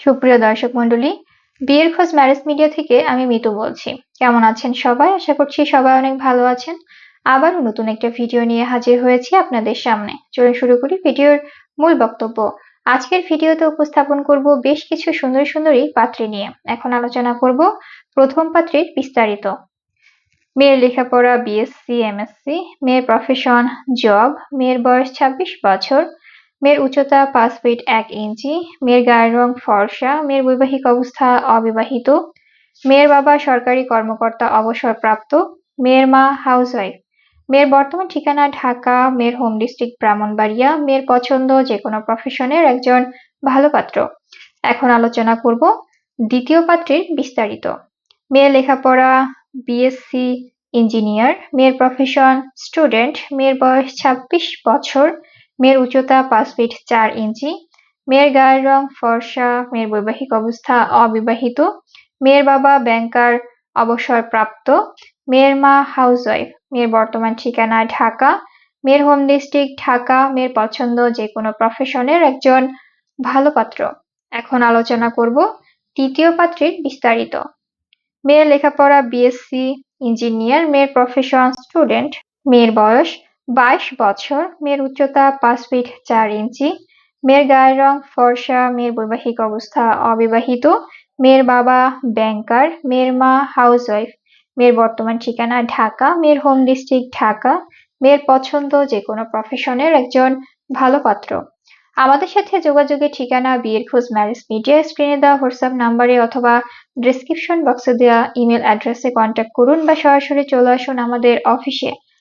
সুপ্রিয় দর্শক মন্ডলী বিয়ের খোঁজ ম্যারেজ মিডিয়া থেকে আমি মিতু বলছি। কেমন আছেন সবাই? আশা করছি সবাই অনেক ভালো আছেন। আবারও নতুন একটা ভিডিও নিয়ে হাজির হয়েছি আপনাদের সামনে। চলুন শুরু করি ভিডিওর মূল বক্তব্য। আজকের ভিডিওতে উপস্থাপন করব বেশ কিছু সুন্দর সুন্দরী পাত্রী নিয়ে। এখন আলোচনা করব প্রথম পাত্রীর বিস্তারিত। মেয়ের লেখাপড়া বিএসসি এমএসসি মেয়ের প্রফেশন জব মেয়ের বয়স ছাব্বিশ বছর মেয়ের উচ্চতা পাঁচ ফিট এক ইঞ্চি মেয়ের গায়ের রং ফর্সা, মেয়ের বৈবাহিক অবস্থা অবিবাহিত, মেয়ের বাবা সরকারি কর্মকর্তা অবসরপ্রাপ্ত, মেয়ের মা হাউসওয়াইফ মেয়ের বর্তমান ঠিকানা ঢাকা, মেয়ের হোম ডিস্ট্রিক্ট ব্রাহ্মণবাড়িয়া, মেয়ের পছন্দ যে কোনো প্রফেশনের একজন ভালো পাত্র। এখন আলোচনা করব দ্বিতীয় পাত্রের বিস্তারিত। মেয়ের লেখাপড়া বিএসসি ইঞ্জিনিয়ার মেয়ের প্রফেশন স্টুডেন্ট মেয়ের বয়স ছাব্বিশ বছর মেয়ের উচ্চতা পাঁচ ফিট চার ইঞ্চি, মেয়ের গায়ের রং ফর্সা, মেয়ের বৈবাহিক অবস্থা অবিবাহিত, মেয়ের বাবা ব্যাংকার অবসরপ্রাপ্ত, মেয়ের মা হাউসওয়াইফ মেয়ের বর্তমান ঠিকানা ঢাকা, মেয়ের হোম ডিস্ট্রিক্ট ঢাকা, মেয়ের পছন্দ যে কোনো প্রফেশনের একজন ভালো পাত্র। এখন আলোচনা করব তৃতীয় পাত্রের বিস্তারিত। মেয়ের লেখাপড়া বিএসসি ইঞ্জিনিয়ার মেয়ের প্রফেশন স্টুডেন্ট মেয়ের বয়স বাইশ বছর, মেয়ের উচ্চতা পাঁচ ফিট চার ইঞ্চি, মেয়ের গায়ের রং ফর্সা, মেয়ের বৈবাহিক অবস্থা অবিবাহিত, মেয়ের বাবা ব্যাংকার মেয়ের মা হাউসওয়াইফ মেয়ের বর্তমান ঠিকানা ঢাকা, মেয়ের হোম ডিস্ট্রিক্ট ঢাকা, মেয়ের পছন্দ যে কোনো প্রফেশনের একজন ভালো পাত্র। আমাদের সাথে যোগাযোগের ঠিকানা বিয়ের খোঁজ ম্যারেজ মিডিয়া স্ক্রিনে দেওয়া হোয়াটসঅ্যাপ নাম্বারে অথবা ডিসক্রিপশন বক্সে দেওয়া ইমেল অ্যাড্রেসে কন্ট্যাক্ট করুন বা সরাসরি চলে আসুন আমাদের অফিসে